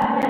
Yeah.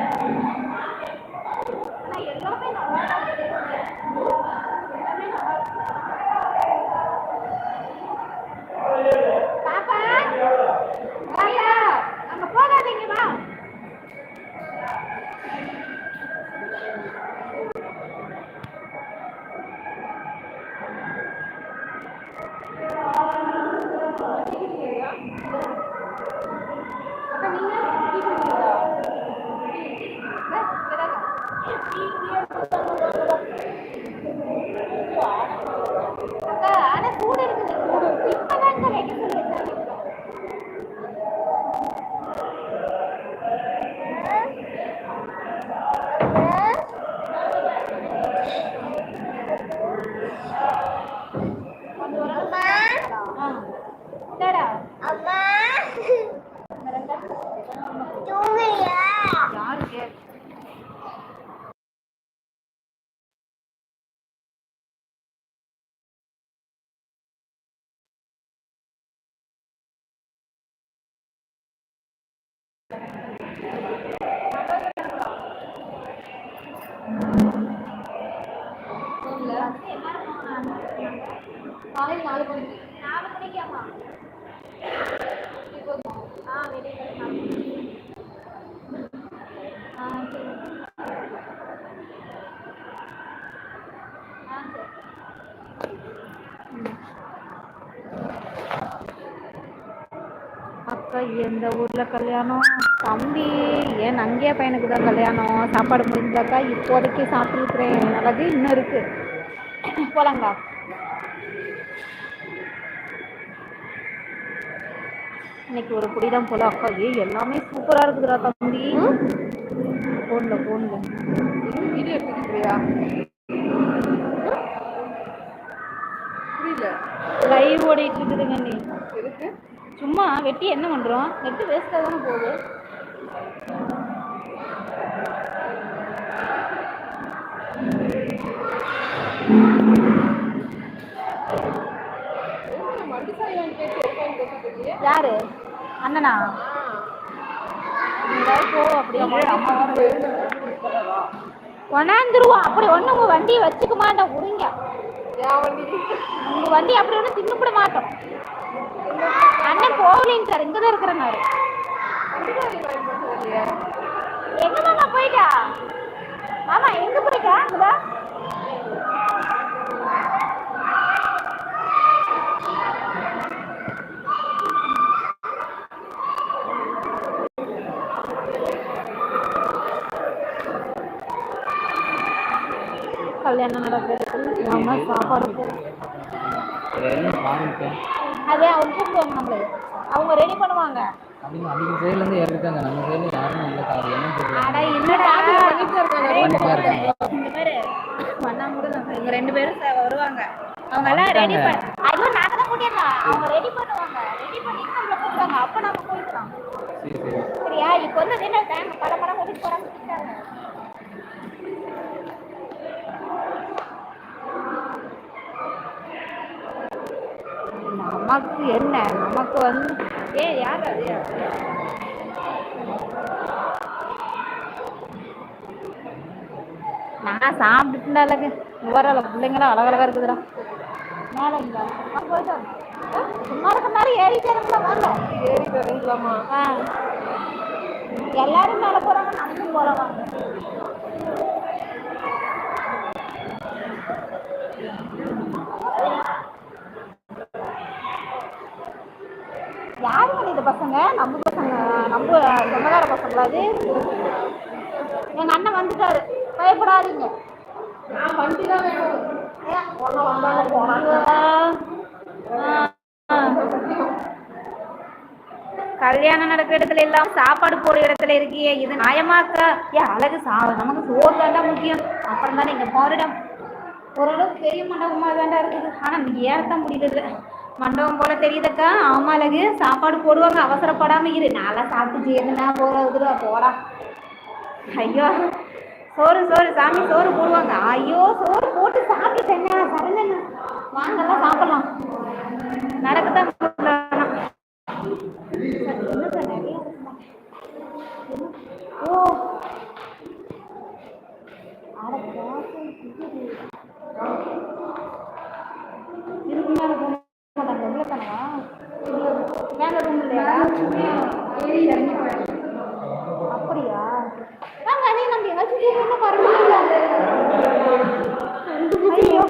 இந்த ஊரில் ஊர்ல கல்யாணம். தம்பி ஏன் அங்கேயே பையனுக்கு தான் கல்யாணம். சாப்பாடு முடிஞ்சாக்கா இப்போதைக்கு சாப்பிட்டுருக்குறேன். அழகு இன்னும் இருக்கு. போலாங்களா இன்னைக்கு ஒரு புடிதான் போல. அக்கா ஏ எல்லாமே சூப்பரா இருக்குதுடா தம்பி. போன்ல போன்ல. வீடியோ எடுத்துக்கிறியா புரியல. லைவ் ஓடிட்டு இருக்குதுங்க நீ. இருக்கு சும்மா வெட்டி என்ன பண்றோம்? நெட்டு வேஸ்ட்டாக தானே போகுது. யாரு? அண்ணனா? எங்கேயாவது போ அப்படியே அம்மா கொண்டாந்துருவோம் அப்படி ஒண்ணு உங்க வண்டியை வச்சுக்க மாட்டோம் விடுங்க என் வண்டி? உங்க வண்டி அப்படி ஒன்றும் தின்னுபிட மாட்டோம். அண்ணன் போகலின்னு சார் இங்கதான் இருக்கிறனாரு எங்க மாமா போயிட்டா? மாமா எங்க போயிட்டா? அங்கதான் கல்யாணம் நடக்கிறது மாமா சாப்பாடு. அதே அவங்க கூப்பிடுவாங்க நம்மள. அவங்க ரெடி பண்ணுவாங்க. அவங்க அவங்க நம்ம சைடில் யாரும் இல்லை அது என்ன தெரியல. அட இல்லடா பண்ணிட்டு இருக்காங்க. பண்ணா கூட நம்ம இவங்க ரெண்டு பேரும் ச- வருவாங்க. அவங்க எல்லாம் ரெடி பண்ண ஐயோ நாங்க தான் அவங்க ரெடி பண்ணுவாங்க. ரெடி பண்ணிட்டு நம்மள கூப்பிடுவாங்க. அப்ப நம்ம போயிடலாம். சரி சரி. சரியா? இப்போ வந்து என்ன டைம் பல படம் கூட்டிட்டு போறாங்க. நமக்கு என்ன? நமக்கு வந்து ஏ யார் அது? நான் சாப்பிட்டுட்டு அழகு வரல பிள்ளைங்களாம் அழகழகா இருக்குதுடா. மேலே இங்க போயிட்டு சும்மா இருக்க மாதிரி ஏறிட்டே இருக்கலாம் வாங்க. ஏறி வரீங்களாமா ஆ. எல்லாரும் மேல போறாங்க நம்மளும் போறோம் பத்து பசங்க நம்ம பசங்க நம்ம சொந்தக்கார பசங்களா அது எங்க அண்ணன் வந்துட்டாரு. பயப்படாதீங்க. கல்யாணம் நடக்கிற இடத்துல எல்லாம் சாப்பாடு போடுற இடத்துல இருக்கியே இது நயமாக்கா ஏ அழகு சா நமக்கு சோறு தாண்டா முக்கியம். அப்புறம் தானே இங்க போரிடம். ஓரளவுக்கு பெரிய மண்டபமா தாண்டா இருக்குது. ஆனா இங்க ஏறத்தான் முடியல மண்டபம் போல தெரியுதக்கா? ஆமா அழகு சாப்பாடு போடுவாங்க. அவசரப்படாம இரு. நல்லா சாப்பிட்டு ஜீரணா போறதுடா போடா. ஐயோ. சோறு சோறு. சாமி சோறு போடுவாங்க. ஐயோ சோறு போட்டு சாப்பிட்டுட்டேன்னா சரலண்ணா வாங்கலாம் சாப்பிடலாம். நடக்கத்தான் ஓ. அட மேல ரூம் இல்லையா அப்படியா நாங்க அதே நம்ம எங்கேயாச்சும் போகணும் பாருங்க. ஐயோ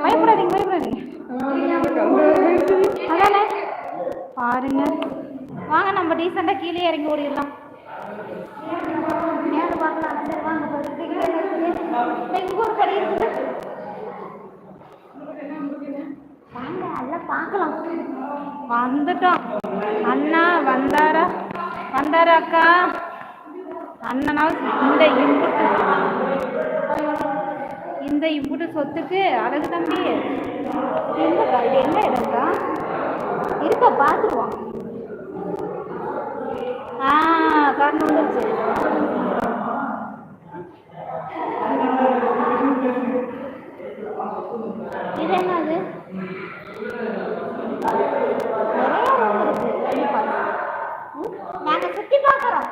பயப்படாதீங்க பயப்படாதீங்க அதானே பாருங்க வாங்க நம்ம டீசெண்டாக கீழே இறங்கி ஓடிடலாம் மேலே பார்க்கலாம் சரி வாங்க ஒரு கடை இருக்குது வந்துட்டோம். அண்ணா வந்தாரா? வந்தாரா அக்கா? அண்ணனால் இந்த இம்புட்டு. இந்த இம்புட்டு சொத்துக்கு அழகு தம்பி. எங்கக்கா இது என்ன இடம்க்கா இருக்கா பார்த்துருவோம். ஆ காரணம் வந்துருச்சு. இது என்னது? நாங்க சுத்தி பாக்குறோம்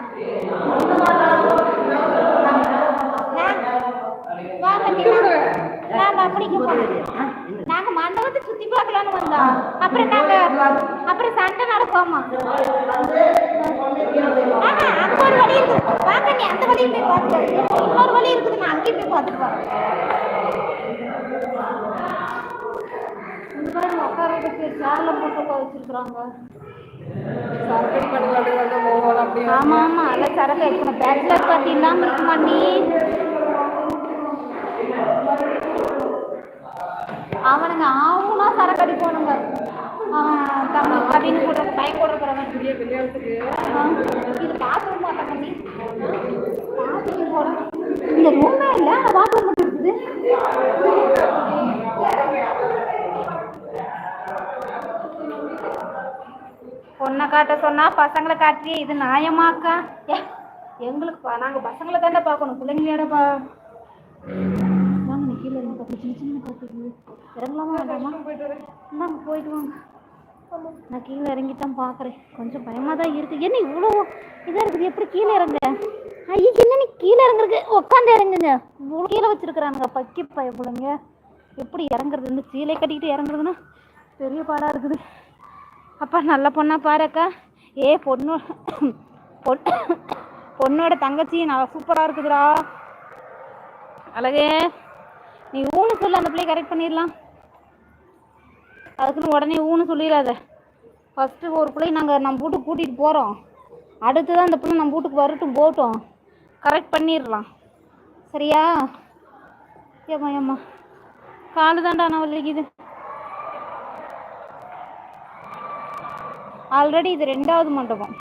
நாங்க அப்படிக்கு நாங்க மண்டபத்தை சுத்தி பார்க்கலாம்னு வந்தோம். அப்புறம் நாங்க அப்புறம் சண்டை நடப்போமா அங்க ஒரு வழி இருக்குது பாக்க நீ அந்த வழியும் போய் பார்த்து இன்னொரு வழி இருக்குது. நான் அங்கேயும் போய் பார்த்துட்டு வரேன் உட்காரதுக்கு சேர்ல போட்டு உட்கார வச்சிருக்காங்க வந்து ஆமா ஆமா. அல்ல சரக்கு இருக்கணும் பேச்சுலர் பார்ட்டி இல்லாம இருக்குமா நீ? அவனுங்க ஆவுனா சரக்கு அடிப்பானுங்க. அவன் அப்படின்னு கூட பையன் கூட இது பாத்ரூம் மாட்டாங்க நீ பாத்ரூம் போட இந்த ரூமே இல்லை அந்த பாத்ரூம் மட்டும் இருக்குது. பொண்ணை காட்ட சொன்னா பசங்களை காட்டியே இது நியாயமாக்கா? ஏ எங்களுக்கு பா- நாங்க பசங்களை தானே பார்க்கணும். பிள்ளைங்களோட பா கீழே இருந்து பார்த்து சின்ன சின்ன பார்த்துக்கு இறங்கலாமா வேண்டாமா? இந்தாங்க போயிட்டு வாங்க. நான் கீழே இறங்கி தான் பார்க்குறேன். கொஞ்சம் பயமாக தான் இருக்குது என்ன இவ்வளோ இதாக இருக்குது? எப்படி கீழே இறங்க ஐயோ என்ன நீ கீழே இறங்குறது உட்காந்து இறங்குங்க. இவ்வளோ கீழே வச்சிருக்கிறானுங்க. பக்கி பயப்படுங்க எப்படி இறங்குறது இந்த சீலை கட்டிக்கிட்டு இறங்குறதுன்னா பெரிய பாடாக இருக்குது. அப்பா நல்ல பொண்ணா பாருக்கா. ஏ பொண்ணு பொண்ணு பொண்ணோட தங்கச்சி நல்லா சூப்பராக இருக்குதுடா. அழகே நீ ஊனு சொல்லு அந்த பிள்ளையை கரெக்ட் பண்ணிடலாம். அதுக்குன்னு உடனே ஊன்னு சொல்லிடாத. ஃபஸ்ட்டு ஒரு பிள்ளை நாங்கள் நம்ம வீட்டுக்கு கூட்டிகிட்டு போகிறோம் அடுத்து தான் அந்த பிள்ளை நம்ம வீட்டுக்கு வரட்டும் போகட்டும். கரெக்ட் பண்ணிடலாம். சரியா? ஏம்மா ஏம்மா. காலு தான்டா நான் வலிக்குது. ஆல்ரெடி இது ரெண்டாவது மண்டபம்.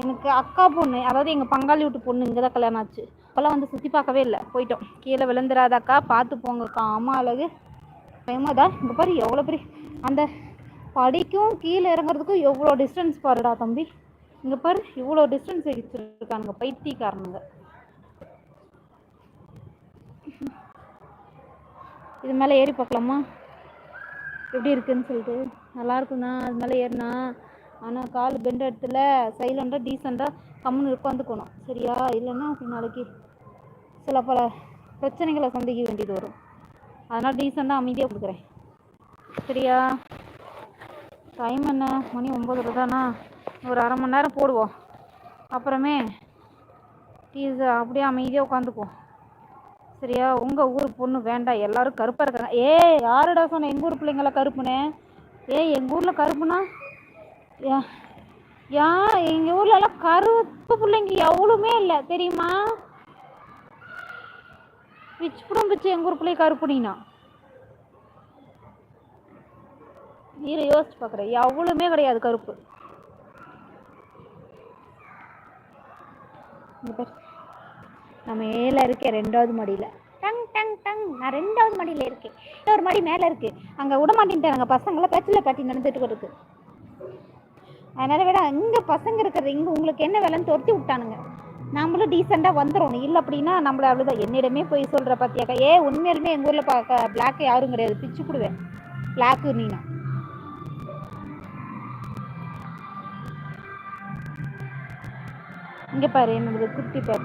எனக்கு அக்கா பொண்ணு அதாவது எங்கள் பங்காளி வீட்டு பொண்ணு இங்கே தான் கல்யாணம் ஆச்சு. அப்போல்லாம் வந்து சுற்றி பார்க்கவே இல்லை. போயிட்டோம். கீழே விழுந்துடாதாக்கா பார்த்து போங்கக்கா. அம்மா அழகு. பயமாதா இங்கே பாரு எவ்வளோ பெரிய அந்த படிக்கும் கீழே இறங்குறதுக்கும் எவ்வளோ டிஸ்டன்ஸ் பாருடா தம்பி. இங்கே பாரு இவ்வளோ டிஸ்டன்ஸ் வச்சுருக்கானுங்க பைத்தியக்காரனுங்க. இது மேலே ஏறி பார்க்கலாமா? எப்படி இருக்குன்னு சொல்லிட்டு. நல்லாயிருக்குண்ணா அது மேலே ஏறினா ஆனால் கால் பெண்ட் இடத்துல சைலண்டாக டீசெண்டாக கம்முன்னு உட்காந்துக்கணும். சரியா? இல்லைன்னா நாளைக்கு சில பல பிரச்சனைகளை சந்திக்க வேண்டியது வரும். அதனால் டீசெண்டாக அமைதியாக கொடுக்குறேன் சரியா? டைம் என்ன? மணி ஒம்பது தானா? ஒரு அரை மணி நேரம் போடுவோம். அப்புறமே டீஸ் அப்படியே அமைதியாக உட்காந்துக்குவோம். சரியா? உங்கள் ஊர் பொண்ணு வேண்டாம். எல்லாரும் கருப்பாக இருக்காங்க. ஏ யாருடா சொன்ன? எங்கள் ஊர் பிள்ளைங்கள கருப்புனே ஏ எங்கள் ஊரில் கருப்புனா? யா யா எங்கள் ஊர்ல எல்லாம் கருப்பு பிள்ளைங்க எவ்வளவுமே இல்லை தெரியுமா? பிச்சு புடம் பிச்சு எங்கள் ஊர் பிள்ளை கருப்புனா நீரை யோசிச்சு பார்க்குறேன் எவ்வளவுமே கிடையாது கருப்பு. நம்ம பாரு. நான் மேலே இருக்கேன் ரெண்டாவது மாடியில். டங் டங் நான் ரெண்டாவது மாடியில் இருக்கேன் இன்னொரு மாடி மேலே இருக்கு. அங்கே விட மாட்டேன்ட்டாங்க பசங்களை பேச்சில் பாட்டி நடந்துட்டு இருக்கு அதனால விட இங்கே பசங்க இருக்கிறது இங்கே உங்களுக்கு என்ன வேலைன்னு துரத்தி விட்டானுங்க. நம்மளும் டீசெண்டாக வந்துடணும் இல்லை அப்படின்னா நம்மள அவ்வளோதான் என்னிடமே போய் சொல்கிற பார்த்தியாக்கா ஏ உண்மையாலுமே எங்கள் ஊரில் பார்க்க பிளாக்கு யாரும் கிடையாது. பிச்சு கொடுவேன் பிளாக்கு நீனா. இங்கே பாரு என்னோட குட்டி பாரு.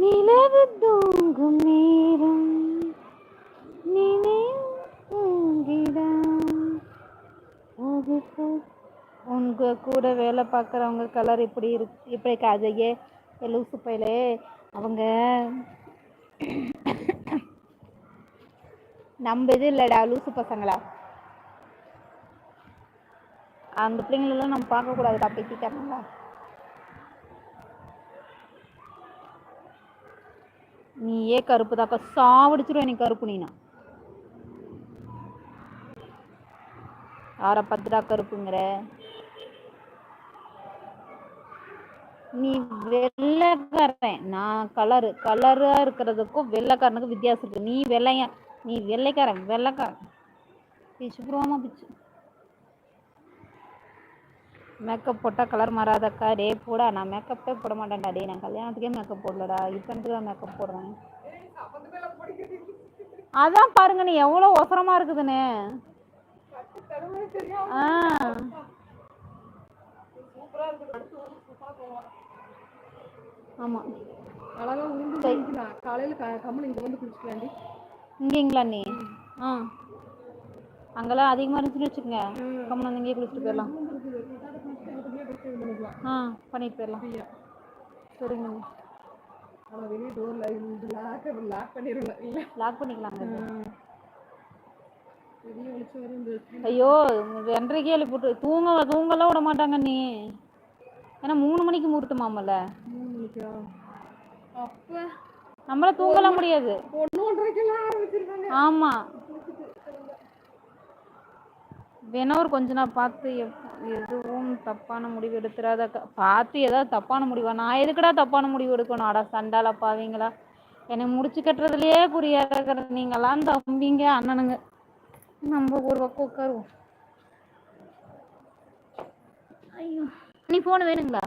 நிலவு தூங்கும் நேரம் உங்க கூட வேலை பார்க்குறவங்க கலர் இப்படி இருக்கு இப்படி காதையே லூசு பையலே. அவங்க நம்ம இது இல்லைடா லூசு பசங்களா. அந்த பிள்ளைங்களெல்லாம் நம்ம பார்க்கக்கூடாதுடா பேசிட்டாங்களா நீயே கருப்பு தாக்கா. சாவடிச்சிடும் நீ கருப்பு நீனா. யாரை பத்துடா கருப்புங்கிற? நீ வெள்ளைக்காரன் நான் கலரு கலரா இருக்கிறதுக்கும் வெள்ளைக்காரனுக்கும் வித்தியாசம் இருக்கு. நீ வெள்ளையன் நீ வெள்ளைக்காரன் வெள்ளைக்காரன். பிச்சு புருவமா பிச்சு. மேக்கப் போட்டால் கலர் மாறாதக்கா. டே போடா. நான் மேக்கப்பே போட மாட்டேன்டா. டே நான் கல்யாணத்துக்கே மேக்கப் போடலடா. இப்போ தான் மேக்கப் போடுறேன். அதான் பாருங்க நீ எவ்வளோ ஒசரமா இருக்குதுன்னு. ஆ. ஆமாம் அழகா உளுந்து குளிக்கலாம் காலையில க- கம்மல் இங்க வந்து குளிச்சுக்கலாண்டி. இங்கேங்களா நீ? ஆ. அங்கெல்லாம் அதிகமாக இருந்துச்சுன்னு வச்சுக்கோங்க. கம்மன் வந்து இங்கேயே குளிச்சுட்டு போயிடலாம். ஆ பண்ணிட்டு போயிடலாம் சரிங்க. ஆனா வெளியே டோர்ல லாக் லாக் இல்ல. பண்ணிக்கலாங்க ஐயோ ரெண்டரைக்கே எழுப்பி போட்டு தூங்க தூங்கலாம் விட மாட்டாங்க நீ. ஏன்னா மூணு மணிக்கு முகூர்த்தமாமல்ல மூணு மணிக்கா? அப்ப நம்மளால தூங்கலாம் முடியாது. ஒன்று ஒன்றரைக்கெல்லாம் ஆரம்பிச்சிருக்காங்க ஆமா. வேணா ஒரு கொஞ்ச நாள் பார்த்து எதுவும் தப்பான முடிவு எடுத்துறாதக்கா பார்த்து ஏதாவது தப்பான முடிவா நான் எதுக்குடா தப்பான முடிவு எடுக்கணும்? அட சண்டால பாவீங்களா. என்னை முடிச்சு கட்டுறதுலயே புரியாத நீங்களாம் தம்பிங்க அண்ணனுங்க. நம்ம ஒரு பக்கம் உட்காருவோம். ஐயோ நீ போன் வேணுங்களா?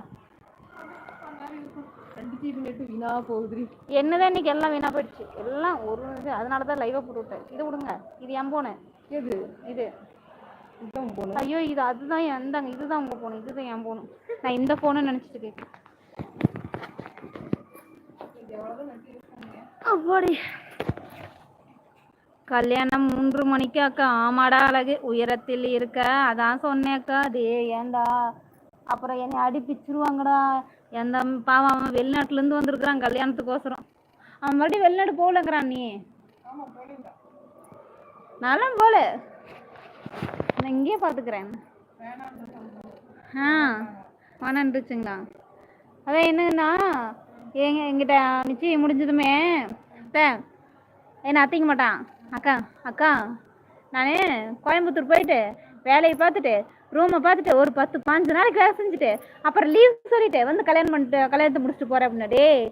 போகுதுடி. என்னதான் இன்னைக்கு எல்லாம் வீணா போயிடுச்சு. எல்லாம் ஒரு இது அதனால தான் லைவாக போட்டு விட்டேன். இது விடுங்க. இது என் போனு எது? இது. இதுதான் போகணும் ஐயோ இது அதுதான் எந்தாங்க இதுதான் உங்க போன் இதுதான் என் போன் நான் இந்த போனை நினைச்சிட்டு அப்பாடி. கல்யாணம் மூன்று மணிக்கு அக்கா. ஆமாடா அழகு. உயரத்தில் இருக்க. அதான் சொன்னேன் அக்கா. டே ஏன்டா? அப்புறம் என்னை அடி பிச்சிருவாங்கடா எந்த பாவம் அவன் வெளிநாட்டுல இருந்து வந்திருக்கிறான் கல்யாணத்துக்கோசரம். அவன் மறுபடியும் வெளிநாடு போகலங்கிறான் நீ. நல்லா போல நான் இங்கேயே பார்த்துக்கிறேன். ஆ வேணான்றுச்சுங்களா அதான் என்னன்னா எங்க எங்கிட்ட நிச்சயம் முடிஞ்சதுமே என்ன அத்திக்க மாட்டான். அக்கா அக்கா நான் கோயம்புத்தூர் போயிட்டு வேலையை பார்த்துட்டு ரூமை பார்த்துட்டு ஒரு பத்து பாஞ்சு நாளைக்கு வேலை செஞ்சுட்டு அப்புறம் லீவ் சொல்லிட்டு வந்து கல்யாணம் பண்ணிட்டு கல்யாணத்தை முடிச்சுட்டு போகிறேன் அப்படின்னா டேய்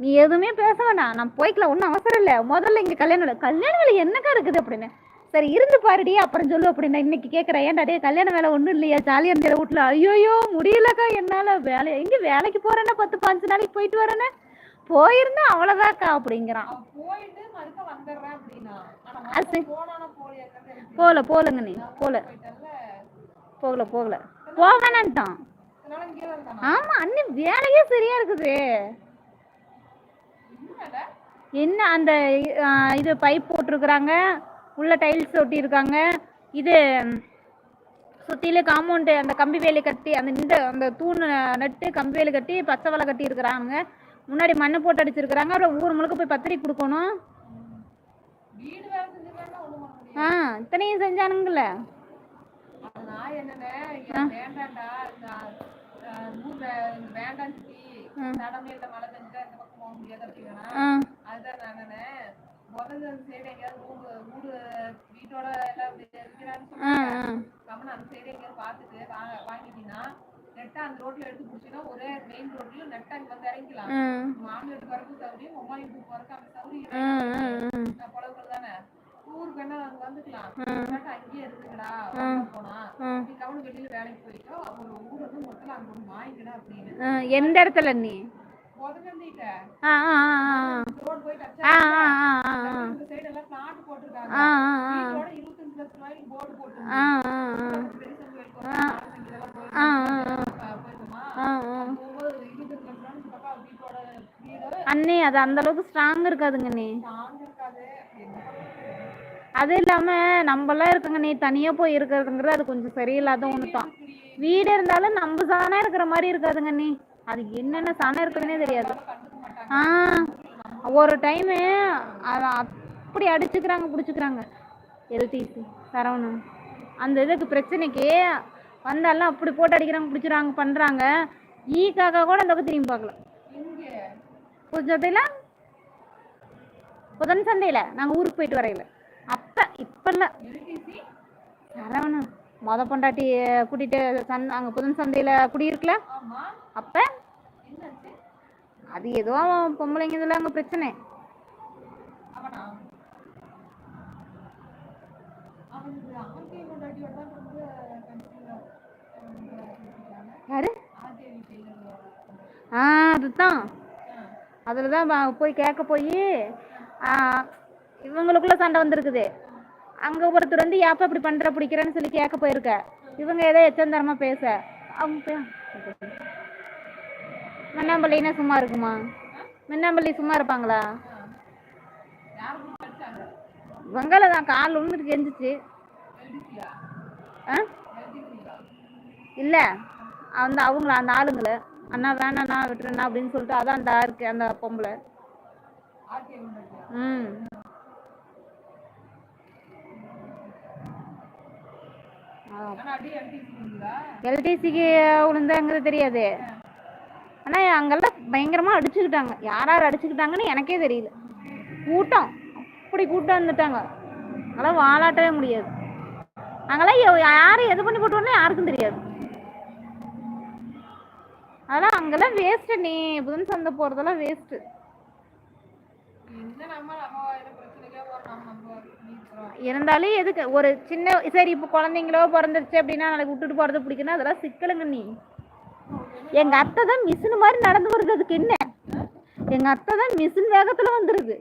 நீ எதுவுமே பேச வேண்டாம் நான் போய்க்கலாம் ஒன்றும் அவசரம் இல்லை. முதல்ல இங்கே கல்யாணம் வேலை. கல்யாண வேலை என்னக்கா இருக்குது அப்படின்னு. சரி இருந்து பாருடி அப்புறம் சொல்லு அப்படின்னு இன்னைக்கு கேட்குறேன் ஏன்டா டே கல்யாண வேலை ஒன்றும் இல்லையா ஜாலியாக இருந்த வீட்டில் ஐயோயோ முடியலக்கா என்னால் வேலை எங்கே வேலைக்கு போகிறேன்னா பத்து பாஞ்சு நாளைக்கு போயிட்டு வரேன்னு? போயிருந்தா அவ்வளோதாக்கா அப்படிங்கிறான். போகல போகலங்க நீ போகல. போயிட்டல்ல போகல போகல. வந்தானா ஆமா அண்ணி வேலையே சரியா இருக்குது. என்ன அந்த இது பைப் போட்டிருக்கிறாங்க. உள்ள டைல்ஸ் ஒட்டியிருக்காங்க. இது சுற்றில காம்பவுண்டு அந்த கம்பி வேலி கட்டி அந்த இந்த அந்த தூண் நட்டு கம்பி வேலி கட்டி பச்சை வலை கட்டி இருக்கிறாங்க முன்னாடி மண்ணை போட்டு அடிச்சிருக்கிறாங்க. அப்புறம் ஊர் முழுக்க போய் பத்திரிக்கை கொடுக்கணும். ஆ இத்தனையும் இந்த வேண்டாம் முதல்ல அந்த சைடு எங்கேயாவது வீடு வீடு வீட்டோட எல்லாம் இருக்கிறான்னு கம்மன் அந்த சைடு எங்கேயாவது பார்த்துட்டு வாங்க வாங்கிட்டீங்கன்னா நெட்டா அந்த ரோட்ல எடுத்து பிடிச்சின்னா ஒரே மெயின் ரோட்ல நெட்டா இங்க வந்து இறங்கிக்கலாம் ஆ. மாமியார் வரக்கும் சௌரியம் வீட்டுக்கு வரக்கும் அந்த சௌரியம் புலவுகள் தானே? ஊருக்கு வேணா அங்க வந்துக்கலாம். அங்கேயே இருக்குங்கடா போனா. நீ கவுனு வெளியில வேலைக்கு போயிட்டோ ஒரு ஊர் வந்து மொத்தம் அங்க வாங்கிக்கடா அப்படின்னு. எந்த இடத்துல நீ? அண்ணே அது அந்த அளவுக்கு ஸ்ட்ராங் இருக்காதுங்க என்ன அது இல்லாம நம்மளாம் இருக்குங்க நீ தனியா போய் இருக்கிறதுங்கிறது அது கொஞ்சம் சரியில்லாத ஒன்று தான் வீடு இருந்தாலும் நம்ம சாணம் இருக்கிற மாதிரி இருக்காதுங்க நீ அது என்னென்ன சாணம் இருக்குதுன்னே தெரியாது. ஆ ஒரு டைமு அதை அப்படி அடிச்சுக்கிறாங்க பிடிச்சிக்கிறாங்க. எல்டிசி சரவணன். அந்த இதுக்கு பிரச்சனைக்கு வந்தாலும் அப்படி போட்டு அடிக்கிறாங்க பிடிச்சிறாங்க பண்ணுறாங்க ஈக்காக கூட அந்த பக்கம் திரும்பி பார்க்கல. புதுச்சோட்டையில் புதன் சந்தையில் நாங்கள் ஊருக்கு போயிட்டு வரையில. அப்போ இப்போ இல்லை சரவணன் மொத பொண்டாட்டி கூட்டிகிட்டு சன் அங்கே புதன் சந்தையில் குடியிருக்கல? அப்போ அது ஏதோ பொம்பளைங்க இதில் அங்க பிரச்சனை. யாரு? ஆ அதுதான். அதில் தான் போய் கேட்க போய் இவங்களுக்குள்ள சண்டை வந்திருக்குது. அங்கே ஒருத்தர் வந்து ஏப்பா இப்படி பண்ணுற பிடிக்கிறேன்னு சொல்லி கேட்க போயிருக்க. இவங்க ஏதோ எச்சந்தரமா பேச. அவங்க மின்னாம்பள்ளினா சும்மா இருக்குமா? மின்னாம்பள்ளி சும்மா இருப்பாங்களா? இவங்கள தான் கால் கெஞ்சிச்சு எல்டிசியா ஆ? இல்லை அந்த அவங்கள அந்த ஆளுங்களை. அண்ணா வேணாண்ணா விட்டுருண்ணா அப்படின்னு சொல்லிட்டு அதான் அந்த இருக்கு அந்த பொம்பளை. ம். எல்டிசிக்கு விழுந்தாங்கிறது தெரியாது. ஆனால் அங்கெல்லாம் பயங்கரமாக அடிச்சுக்கிட்டாங்க. யார் யார் அடிச்சுக்கிட்டாங்கன்னு எனக்கே தெரியல. கூட்டம். அப்படி கூட்டம் வந்துட்டாங்க அதெல்லாம் வாலாட்டவே முடியாது. அங்கெல்லாம் யார் எது பண்ணி போட்டோன்னே யாருக்கும் தெரியாது. அதெல்லாம் அங்கெல்லாம் வேஸ்ட்டு நீ புதன் சந்தை போகிறதெல்லாம் வேஸ்ட்டு நீக்கிறோம் இருந்தாலும் எதுக்கு? ஒரு சின்ன சரி இப்போ குழந்தைங்களோ பிறந்துருச்சு அப்படின்னா நாளைக்கு விட்டுட்டு போகிறது பிடிக்குன்னா அதெல்லாம் சிக்கலுங்க நீ. எங்க அத்தை தான் மிஷின் மாதிரி நடந்து வருது. அதுக்கு என்ன? எங்க அத்தை தான் மிஷின் வேகத்துல வந்துருது.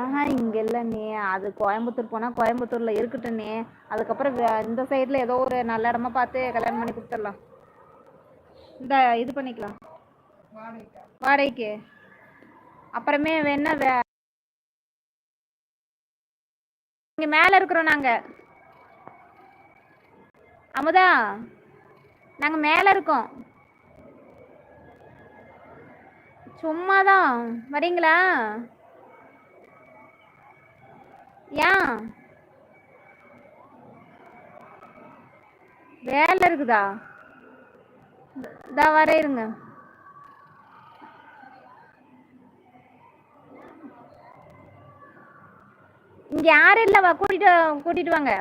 ஆஹா இங்க இல்ல நீ அது கோயம்புத்தூர் போனா கோயம்புத்தூர்ல இருக்கட்டும் அதுக்கப்புறம் இந்த சைடுல ஏதோ ஒரு நல்ல இடமா பார்த்து கல்யாணம் பண்ணி கொடுத்துடலாம். இந்த இது பண்ணிக்கலாம். வாடகைக்கு. அப்புறமே வேணா வே இங்க மேல இருக்கிறோம் நாங்க. அமுதா நாங்கள் மேலே இருக்கோம். சும்மா தான் வரீங்களா? ஏன்? வேலை இருக்குதா? இதா வர இருங்க. இங்க யாரும் இல்லவா கூட்டிட்டு கூட்டிட்டு வாங்க.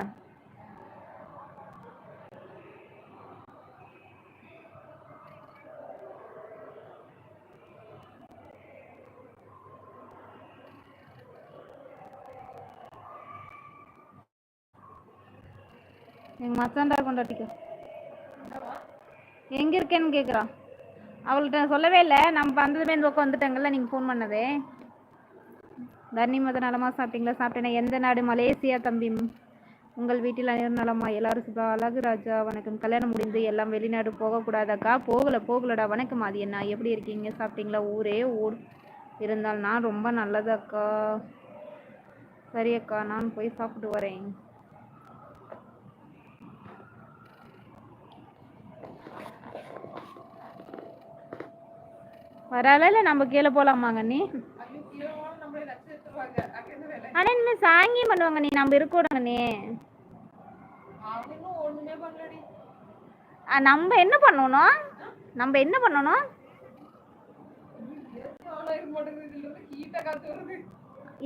எங்க மச்சான்டா கொண்டாட்டிக்க. எங்க இருக்கேன்னு கேக்குறா. அவள்கிட்ட சொல்லவே இல்லை. நம்ம வந்ததுமே இந்த பக்கம் வந்துட்டாங்கல்ல நீங்க ஃபோன் பண்ணதே. தர்ணி மத நலமா சாப்பிட்டீங்களா? சாப்பிட்டேன்னா எந்த நாடு? மலேசியா தம்பி. உங்கள் வீட்டில் அனைவரும் நலமா? எல்லாரும் சுபா. அழகு ராஜா வணக்கம். கல்யாணம் முடிந்து எல்லாம் வெளிநாடு போகக்கூடாதாக்கா? போகல போகலடா. வணக்கம் அது என்ன எப்படி இருக்கீங்க? சாப்பிட்டீங்களா? ஊரே ஊர். இருந்தால் நான் ரொம்ப நல்லதாக்கா? சரி அக்கா நான் போய் சாப்பிட்டு வரேன். வரால இல்லை நம்ம கீழே போகலாமாங்க நீ ஆனால் இனிமேல் சாங்கியம் பண்ணுவாங்க நீ நம்ம இருக்கக்கூடாங்க நீ நம்ம என்ன பண்ணணும்? நம்ம என்ன பண்ணணும்?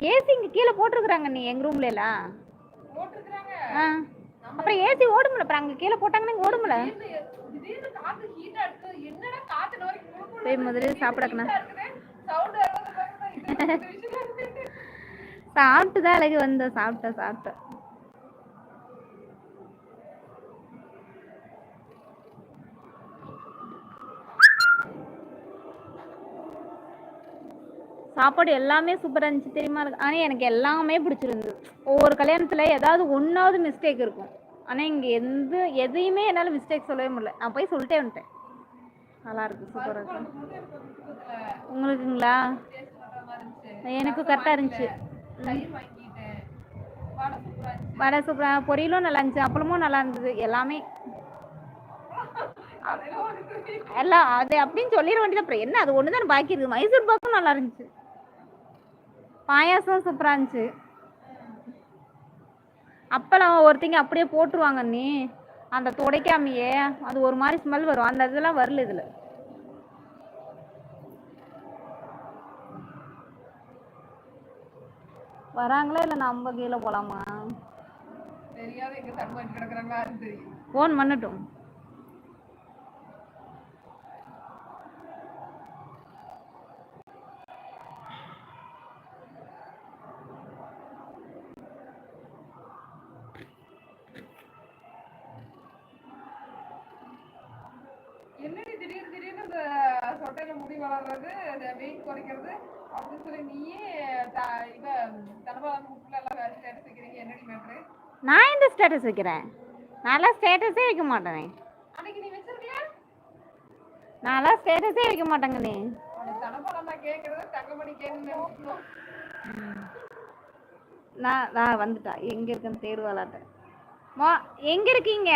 ஏசி இங்கே கீழே போட்டிருக்குறாங்க நீ எங்கள் ரூம்ல எல்லாம். அப்புறம் ஏசி ஓடுமில்ல அப்புறம் அங்கே கீழே போட்டாங்கன்னா இங்கே போய் முதல்ல சாப்பிடக்கண்ணா. சாப்பிட்டு தான் அழகு வந்தேன் சாப்பிட்டேன் சாப்பிட்டேன் சாப்பாடு எல்லாமே சூப்பராக இருந்துச்சு. தெரியுமா? இருக்கு ஆனால் எனக்கு எல்லாமே பிடிச்சிருந்தது. ஒவ்வொரு கல்யாணத்தில் ஏதாவது ஒன்றாவது மிஸ்டேக் இருக்கும். ஆனால் இங்கே எந்த எதையுமே என்னால் மிஸ்டேக் சொல்லவே முடியல. நான் போய் சொல்லிட்டே வந்துட்டேன். நல்லா இருக்கு சூப்பராக இருக்கு. எனக்கு உங்களுக்குங்களா எனக்கும் கரெக்டாக இருந்துச்சு வடை சூப்பராக பொரியலும் நல்லா இருந்துச்சு அப்பளமும் நல்லா இருந்தது எல்லாமே. எல்லாம் அது அப்படின்னு சொல்லிட வேண்டியது அப்புறம் என்ன அது ஒன்று தான் பாக்கி இருக்குது. மைசூர் பாக்கும் நல்லா இருந்துச்சு. பாயாசம் சூப்பராக இருந்துச்சு. அப்பளம் ஒருத்தங்க அப்படியே போட்டுருவாங்க நீ அந்த துடைக்காமையே அது ஒரு மாதிரி ஸ்மெல் வரும். அந்த இதெல்லாம் வரல இதில். வராங்களா இல்லை நம்ம கீழே போகலாமா ஃபோன் பண்ணட்டும் என்னடி திடீர்னு திடீர்னு இந்த சொட்டையில முடி வளர்றது வெயிட் குறைக்கிறது அப்படின்னு சொல்லி நீயே இவ தனபாலம் முட்டில எல்லாம் ஸ்டேட்டஸ் வைக்கிறீங்க. என்னடி மேட்ரு நான் இந்த ஸ்டேட்டஸ் வைக்கிறேன்? நான்லாம் ஸ்டேட்டஸே வைக்க மாட்டேனே. அன்னைக்கு நீ வச்சிருக்கியா? நான்லாம் ஸ்டேட்டஸே வைக்க மாட்டேங்க நீ தனபாலம் நான் கேட்கறது தங்கமணி கேட்கணும் நான் நான் வந்துட்டா. எங்கே இருக்குன்னு தேடுவாளாட்ட. மோ எங்கே இருக்கீங்க?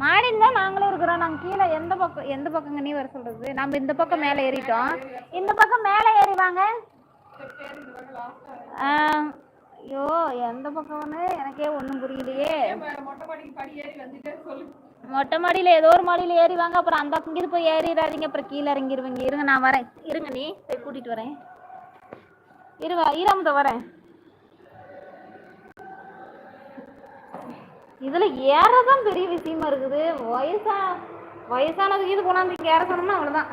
மாடியில் தான் நாங்களும் இருக்கிறோம். நாங்கள் கீழே எந்த பக்கம் எந்த பக்கங்க நீ வர சொல்றது? நம்ம இந்த பக்கம் மேலே ஏறிட்டோம். இந்த பக்கம் மேலே ஏறி வாங்க. ஐயோ எந்த பக்கம்னு எனக்கே ஒன்றும் புரியலையே. மொட்டை மாடியில் ஏதோ ஒரு மாடியில் ஏறி வாங்க. அப்புறம் அந்த பக்கம் இங்கிட்டு போய் ஏறிடாதீங்க. அப்புறம் கீழே இறங்கிடுவீங்க இருங்க நான் வரேன். இருங்க நீ. போய் கூட்டிகிட்டு வரேன். இருவா ஈராமத வரேன். இதில் ஏறதான் பெரிய விஷயமா இருக்குது. வயசா வயசானது இது கொண்டாந்து இங்கே ஏற சொன்னோம்னா அவ்வளோதான்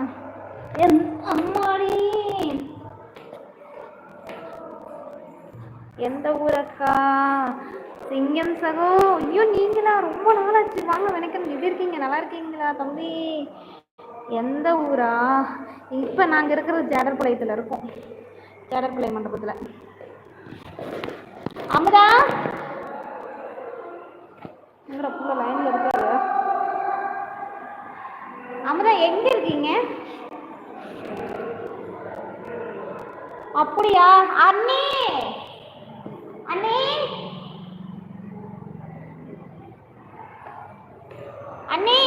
என் அம்மாடி. எந்த ஊரக்கா? சிங்கம் சகோ. ஐயோ நீங்களா? ரொம்ப நாளாச்சு வாங்க வணக்கம். எப்படி இருக்கீங்க? நல்லா இருக்கீங்களா தம்பி? எந்த ஊரா? இப்போ நாங்கள் இருக்கிறது ஜேடர்பாளையத்தில் இருக்கோம். ஜேடர்பாளையம் மண்டபத்தில். அமுதா? எங்கடா புள்ள லைனில் இருக்காரு அமுதா எங்கே இருக்கீங்க? அப்படியா? அண்ணே! அண்ணே! அண்ணே!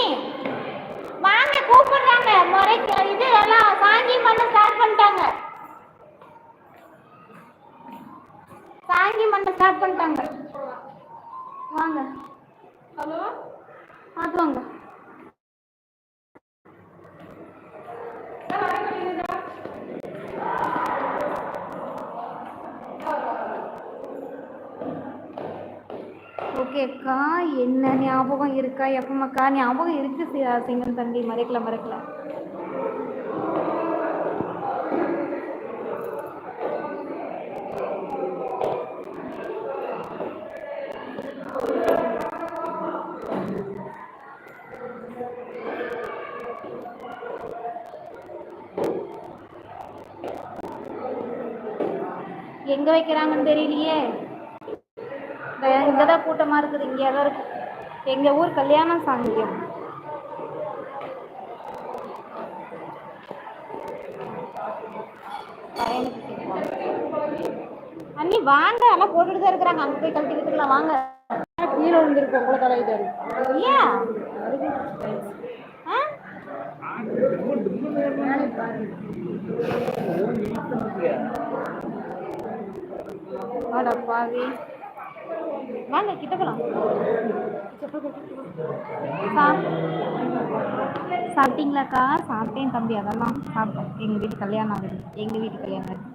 வாங்க கூப்பிடுறாங்க. முறைக்கு இது எல்லாம் சாங்கி பண்ண ஸ்டார்ட் பண்ணிட்டாங்க. சாங்கி பண்ண ஸ்டார்ட் பண்ணிட்டாங்க. வாங்க. ஹலோ? பார்த்து வாங்க ஓகேக்கா என்ன ஞாபகம் இருக்கா? எப்பமாக்கா ஞாபகம் இருக்கு சி- சிங்கம் தம்பி மறைக்கல மறைக்கல. எங்க வைக்கிறாங்கன்னு தெரியலையே. இங்கே தான் கூட்டமாக இருக்குது இங்கே தான் இருக்கு. எங்கள் ஊர் கல்யாணம் சாங்கியம். அண்ணி வாங்க. எல்லாம் போட்டுட்டு தான் இருக்கிறாங்க. அங்கே போய் கழட்டி விட்டுக்கலாம். வாங்க. கீழே விழுந்திருக்கோம் கூட தலையிட்டாரு ஏன் ஆ? அட பாவி. வாங்க கிட்ட போலாம். சாப்பிட்டீங்களாக்கா? சாப்பிட்டேன் தம்பி அதெல்லாம் சாப்பிட்டோம். எங்கள் வீட்டு கல்யாணம் ஆகுது. எங்கள் வீட்டு கல்யாணம் ஆகுது.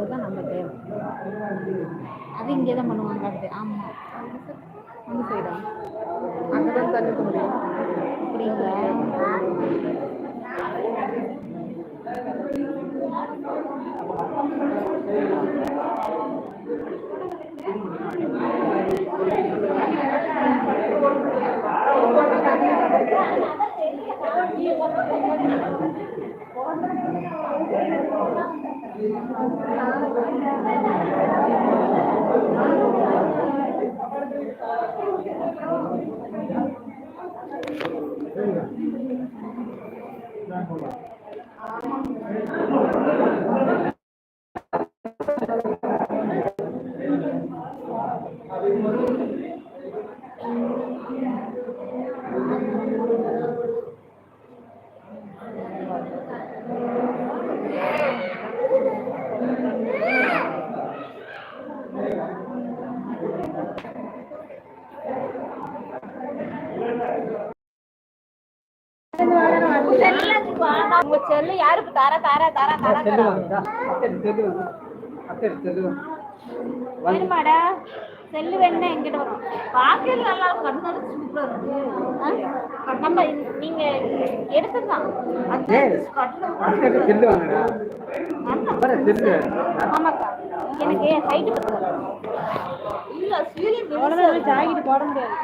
பண்ணும்போது தான் நம்ம தேவை. அது இங்கே தான் பண்ணுவாங்க அது. ஆமாம் அந்த சைடா அங்கே தான் தண்ணி முடியும். அப்படிங்களா உங்க வேணுமாடா? செல்லு வேணும்னா எங்கிட்ட வரும் நல்லா இருக்கும். சூப்பரா இருக்கு? நம்ம நீங்க எடுத்துக்கலாம். ஆமாக்கா. எனக்கு ஹைட் பத்தல இல்ல சீரியல் ஜாக்கெட் போட முடியாது.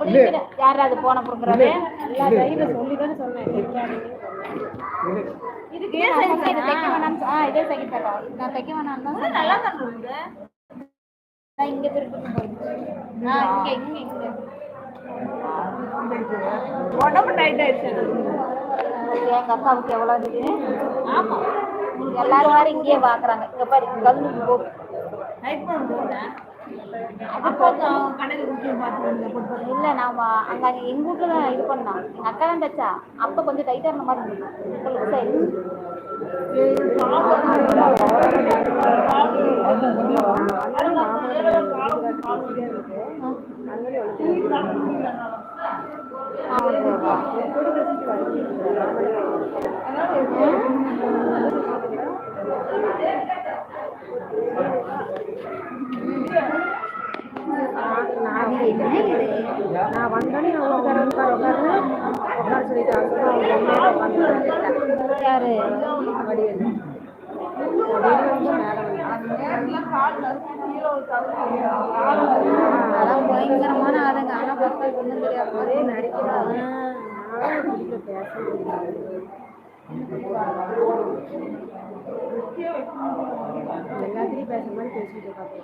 அப்படி இருக்கிற யாராவது போன கொடுக்குறாரு எல்லா தைரியம் சொல்லி தானே சொன்னேன் இதுக்கு நான் தைக்க வேணாம்னு ஆ, இதே தைக்க. நான் தைக்க வேணாம்னு தான் சொன்னேன். நான் இங்க திருப்பி. ஆ, இங்க, இங்க, இங்க. உடம்பு டைட் ஆயிடுச்சு. எங்க அக்காவுக்கு எவ்வளவு இருக்கு ஆமா. எல்லாரும் வேற இங்கேயே பாக்குறாங்க. இங்க பாரு கல்லு போகுது அப்போ இல்லை நான் அங்க அங்க எங்க வீட்டுல தான் இது பண்ணோம் எங்கள் அக்கா தான் தச்சா. அப்ப கொஞ்சம் டைட்டாக இருந்த மாதிரி இருந்தது. நான் வந்தோடனே உட்கார உட்கார சொல்லிட்டு அதுக்கப்புறம் யாரு அதெல்லாம் பயங்கரமான ஆளுங்க ஆனா பார்த்தா ஒண்ணும் தெரியாது மாதிரி நடிக்கிறாங்க. பேச முடியாது எல்லாத்திலையும் பேசுற மாதிரி பேசிட்டு இருக்காங்க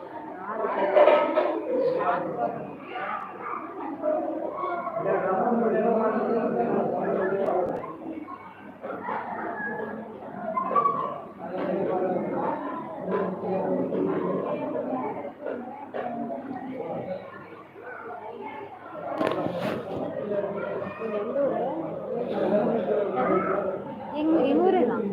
எங்க எங்க ஊரு தான்